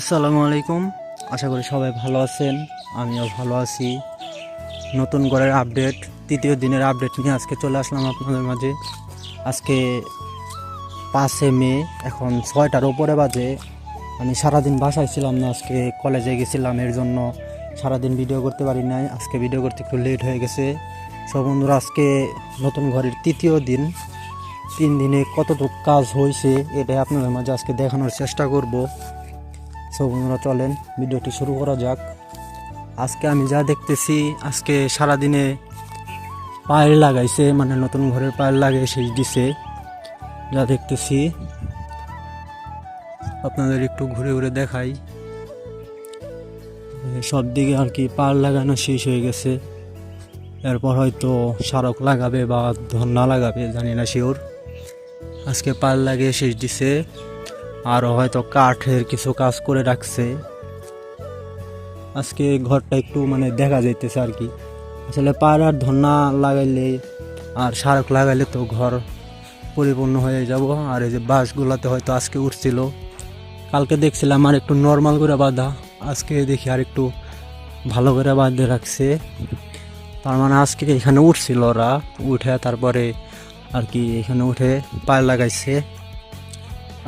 আসসালামু আলাইকুম। আশা করি সবাই ভালো আছেন, আমিও ভালো আছি। নতুন ঘরের আপডেট, তৃতীয় দিনের আপডেট নিয়ে আজকে চলে আসলাম আপনাদের মাঝে। আজকে পাঁচে মে, এখন ছয়টার ওপরে বাজে। আমি সারাদিন বাসায় ছিলাম না, আজকে কলেজে গেছিলাম, এর জন্য সারাদিন ভিডিও করতে পারি নাই। আজকে ভিডিও করতে একটু লেট হয়ে গেছে। সব বন্ধুরা, আজকে নতুন ঘরের তৃতীয় দিন। তিন দিনে কতটুকু কাজ হয়েছে, এটাই আপনাদের মাঝে আজকে দেখানোর চেষ্টা করব। সব বন্ধুরা চলেন, ভিডিওটি শুরু করা যাক। আজকে আমি যা দেখতেছি, আজকে সারাদিনে পায়ের লাগাইছে মানে নতুন ঘরের পায়ের লাগিয়ে শেষ দিছে। যা দেখতেছি, আপনাদের একটু ঘুরে ঘুরে দেখাই। সব দিকে আর কি পার লাগানো শেষ হয়ে গেছে। এরপর হয়তো সারক লাগাবে বা ধন্না লাগাবে, জানি না শিওর। আজকে পাল লাগিয়ে শেষ দিছে। আরও হয়তো কাঠের কিছু কাজ করে রাখছে। আজকে ঘরটা একটু মানে দেখা যাইতেছে আর কি। আসলে পার আর ধন্না লাগাইলে আর সারক লাগাইলে তো ঘর পরিপূর্ণ হয়ে যাব। আর এই যে বাঁশগুলাতে হয়তো আজকে উঠছিল। কালকে দেখছিলাম আর একটু নর্মাল করে বাঁধা। আজকে দেখি আর একটু ভালো করে বাঁধে রাখছে। তার মানে আজকে এখানে উঠছিল ওরা। উঠে তারপরে আর কি এখানে উঠে পায়ে লাগাইছে।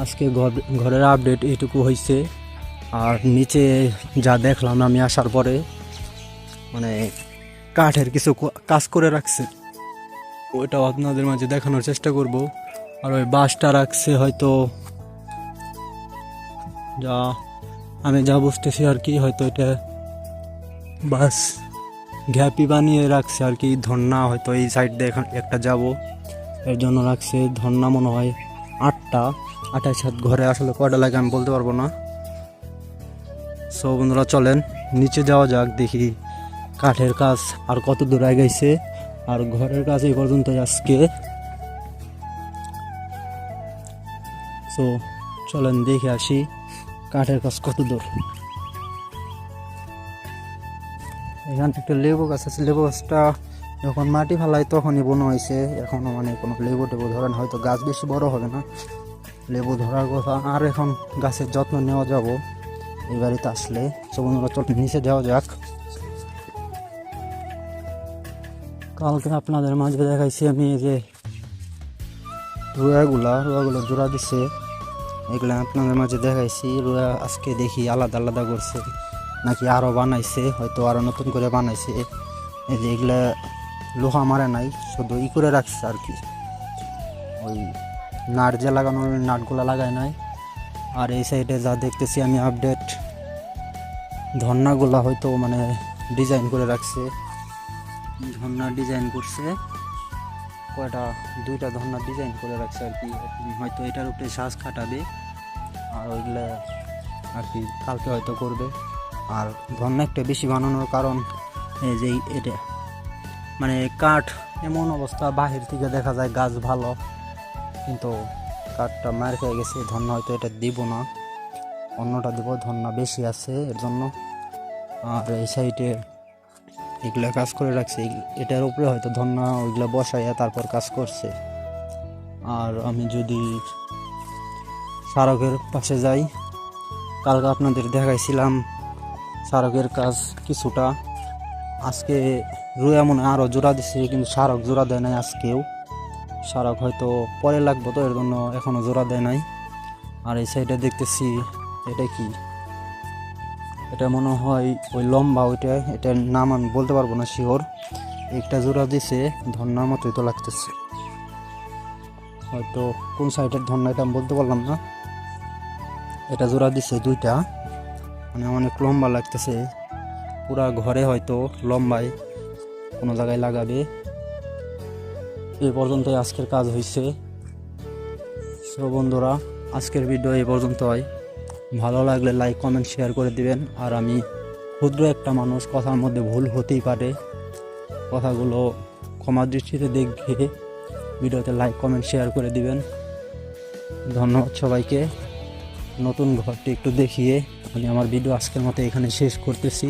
আজকে ঘর ঘরের আপডেট এইটুকু হয়েছে আর নিচে যা দেখলাম আমি আসার পরে মানে কাঠের কিছু কাজ করে রাখছে। ওইটাও আপনাদের মাঝে দেখানোর চেষ্টা করব। আর ওই বাসটা রাখছে হয়তো, যা আমি যা বুঝতেছি আর কি, হয়তো এটা বাস ঘ্যাপি বানিয়ে রাখছে আর কি। ধন্না হয়তো এই সাইড দিয়ে একটা যাব। এর জন্য রাখছে। ধন্না মনে হয় আটটা আঠাশ সাত ঘরে আসলে কয়টা লাগে আমি বলতে পারব না। সো বন্ধুরা, চলেন, নিচে যাওয়া যাক, দেখি কাঠের কাজ আর কত দূর গেছে আর ঘরের কাজ এই পর্যন্ত আজকে। সো চলেন, দেখে আসি কাঠের কাজ কত দূর। এখান থেকে লেবু গাছ আছে, লেবু গাছটা যখন মাটি ফেলাই তখনই বনো হয়েছে, এখনও মানে কোনো লেবু টেবু ধরেন, হয়তো গাছ বেশি বড় হবে না। লেবু ধরার কথা, আর এখন গাছের যত্ন নেওয়া যাব। এই বাড়িতে আসলে সো বন্ধুরা নিচে যাওয়া যাক। কালকে আপনাদের মাঝে দেখাইছি আমি যে রুয়াগুলা, রুয়াগুলো জোড়া দিছে। এগুলা আপনাদের মাঝে দেখাইছি, রুয়া আজকে দেখি আলাদা আলাদা করছে। নাকি আরও বানাইছে, হয়তো আরও নতুন করে বানাইছে। এই যে এগুলা লোহা মারে নাই, শুধু ই করে রাখছে আর কি। ওই নাট যে লাগানো নাটগুলো লাগায় নাই। আর এই সাইডে যা দেখতেছি আমি আপডেট ধর্নাগুলা হয়তো মানে ডিজাইন করে রাখছে। ধর্না ডিজাইন করছে। কয়টা, দুইটা ধর্না ডিজাইন করে রাখছে আর কি। হয়তো এটার উপরে শ্বাস খাটাবে। আর ওইগুলা আর কি কালকে হয়তো করবে। আর ধর্না একটা বেশি বানানোর কারণ এই যে এটা মানে কাঠ এমন অবস্থা, বাহির থেকে দেখা যায় গাছ ভালো, কিন্তু কাঠটা মার খেয়ে গেছে, ধন্য হয়তো এটা দিব না, অন্যটা দিব, ধন্য বেশি আছে এর জন্য। আর এই সাইডে এগুলা কাজ করে রাখছে এটার উপরে হয়তো ধন্য ওইগুলা বসাইয়া তারপর কাজ করছে। আর আমি যদি সারকের পাশে যাই, কালকে আপনাদের দেখাইছিলাম সারকের কাজ কিছুটা। আজকে রুয়া মনে আরও জোড়া দিছে, কিন্তু সারক জোড়া দেয় নাই আজকেও। সারক হয়তো পরে লাগবো তো, এর জন্য এখনও জোড়া দেয় নাই। আর এই সাইডে দেখতেছি, এটা কি? এটা মনে হয় ওই লম্বা ওইটা এটার নাম আমি বলতে পারব না শিওর একটা জোড়া দিছে ধন্যার মতোই তো লাগতেছে। হয়তো কোন সাইডের ধন্যা এটা আমি বলতে পারলাম না। এটা জোড়া দিছে দুইটা মানে অনেক লম্বা লাগতেছে। পুরা ঘরে হয়তো লম্বায় কোনো জায়গায় লাগাবে। এ পর্যন্তই আজকের কাজ হয়েছে সো বন্ধুরা, আজকের ভিডিও এই হয় ভালো লাগলে লাইক কমেন্ট শেয়ার করে দিবেন। আর আমি ক্ষুদ্র একটা মানুষ, কথার মধ্যে ভুল হতেই পারে। কথাগুলো ক্ষমা দৃষ্টিতে দেখে ভিডিওতে লাইক কমেন্ট শেয়ার করে দিবেন। ধন্যবাদ সবাইকে। নতুন ঘরটি একটু দেখিয়ে আমি আমার ভিডিও আজকের মতো এখানে শেষ করতেছি।